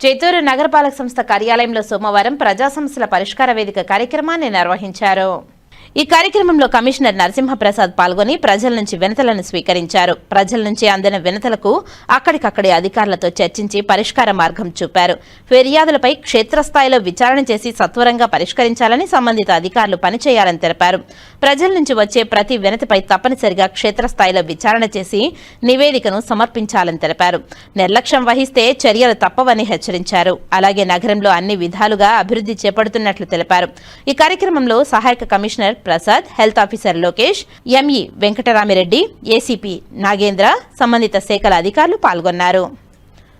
చిత్తూరు నగరపాలక సంస్థ కార్యాలయంలో సోమవారం ప్రజా సమస్యల పరిష్కార వేదిక కార్యక్రమాన్ని నిర్వహించారు. ఈ కార్యక్రమంలో కమిషనర్ నరసింహప్రసాద్ పాల్గొని ప్రజల నుంచి వినతలను స్వీకరించారు. ప్రజల నుంచి అందిన వినతలకు అక్కడికక్కడే అధికారులతో చర్చించి పరిష్కార మార్గం చూపారు. ఫిర్యాదులపై క్షేత్రస్థాయిలో విచారణ చేసి సత్వరంగా పరిష్కరించాలని సంబంధిత అధికారులు పనిచేయాలని తెలిపారు. ప్రజల నుంచి వచ్చే ప్రతి వినతిపై తప్పనిసరిగా క్షేత్రస్థాయిలో విచారణ చేసి నివేదికను సమర్పించాలని తెలిపారు. నిర్లక్ష్యం వహిస్తే చర్యలు తప్పవని హెచ్చరించారు. అలాగే నగరంలో అన్ని విధాలుగా అభివృద్ధి చేపడుతున్నట్లు తెలిపారు. ఈ కార్యక్రమంలో సహాయక commissioner Prasad health officer Lokesh ME Venkataramireddy ACP Nagendra సంబంధిత శాఖల అధికారులు పాల్గొన్నారు.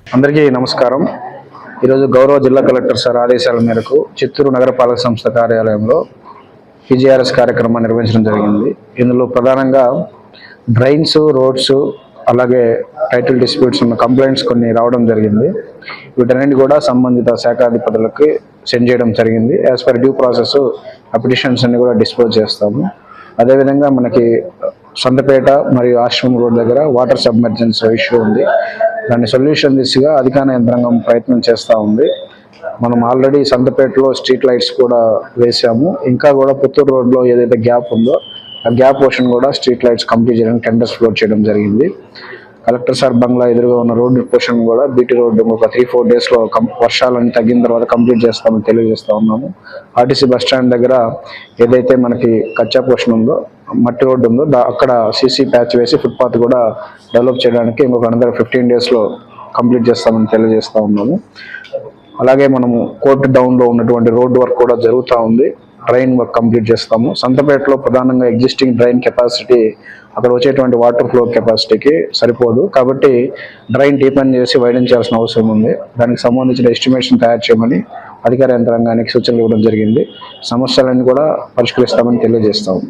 అందరికీ నమస్కారం. ఈరోజు గౌరవ జిల్లా కలెక్టర్ సార్ ఆదేశాల మేరకు చిత్తూరు నగరపాలక సంస్థ కార్యాలయంలో పిజిఆర్ఎస్ కార్యక్రమాన్ని నిర్వహించడం జరిగింది. ఇందులో ప్రధానంగా డ్రైన్స్ రోడ్స్ అలాగే టైటిల్ డిస్ప్యూట్స్ ఉన్న కంప్లైంట్స్ కొన్ని రావడం జరిగింది. వీటన్నింటి కూడా సంబంధిత శాఖాధిపతులకి సెండ్ చేయడం జరిగింది. యాజ్ పర్ డ్యూ ప్రాసెస్ ఆ పిటిషన్స్ అన్ని కూడా డిస్పోజ్ చేస్తాము. అదేవిధంగా మనకి సొంతపేట మరియు ఆశ్రమం రోడ్ దగ్గర వాటర్ సబ్మెర్జెన్స్ ఇష్యూ ఉంది. దాన్ని సొల్యూషన్ దిశగా అధికార యంత్రాంగం ప్రయత్నం చేస్తూ ఉంది. మనం ఆల్రెడీ సంతపేటలో స్ట్రీట్ లైట్స్ కూడా వేసాము ఇంకా కూడా పుత్తూరు రోడ్లో ఏదైతే గ్యాప్ ఉందో గ్యాప్ పోర్షన్ కూడా స్ట్రీట్ లైట్స్ కంప్లీట్ చేయడానికి టెండర్స్ ఫ్లోట్ చేయడం జరిగింది. కలెక్టర్ సార్ బంగ్లా ఎదురుగా ఉన్న రోడ్డు పోర్షన్ కూడా బీటీ రోడ్డు ఒక త్రీ ఫోర్ డేస్లో వర్షాలన్నీ తగ్గిన తర్వాత కంప్లీట్ చేస్తామని తెలియజేస్తూ ఉన్నాము. ఆర్టీసీ బస్ స్టాండ్ దగ్గర ఏదైతే మనకి కచ్చా పోర్షన్ ఉందో మట్టి రోడ్డు ఉందో అక్కడ సీసీ ప్యాచ్ వేసి ఫుట్పాత్ కూడా డెవలప్ చేయడానికి ఇంకొక అనదర్ ఫిఫ్టీన్ డేస్లో కంప్లీట్ చేస్తామని తెలియజేస్తూ ఉన్నాము. అలాగే మనము కోర్టు డౌన్లో ఉన్నటువంటి రోడ్డు వర్క్ కూడా జరుగుతూ ఉంది. డ్రైన్ వర్క్ కంప్లీట్ చేస్తాము. సంతపేటలో ప్రధానంగా ఎగ్జిస్టింగ్ డ్రైన్ కెపాసిటీ అక్కడ వచ్చేటువంటి వాటర్ ఫ్లో కెపాసిటీకి సరిపోదు. కాబట్టి డ్రైన్ డీపెన్ చేసి వైడెన్ చేయాల్సిన అవసరం ఉంది. దానికి సంబంధించిన ఎస్టిమేషన్ తయారు చేయమని అధికార యంత్రాంగానికి సూచనలు ఇవ్వడం జరిగింది. సమస్యలన్నీ కూడా పరిష్కరిస్తామని తెలియజేస్తాము.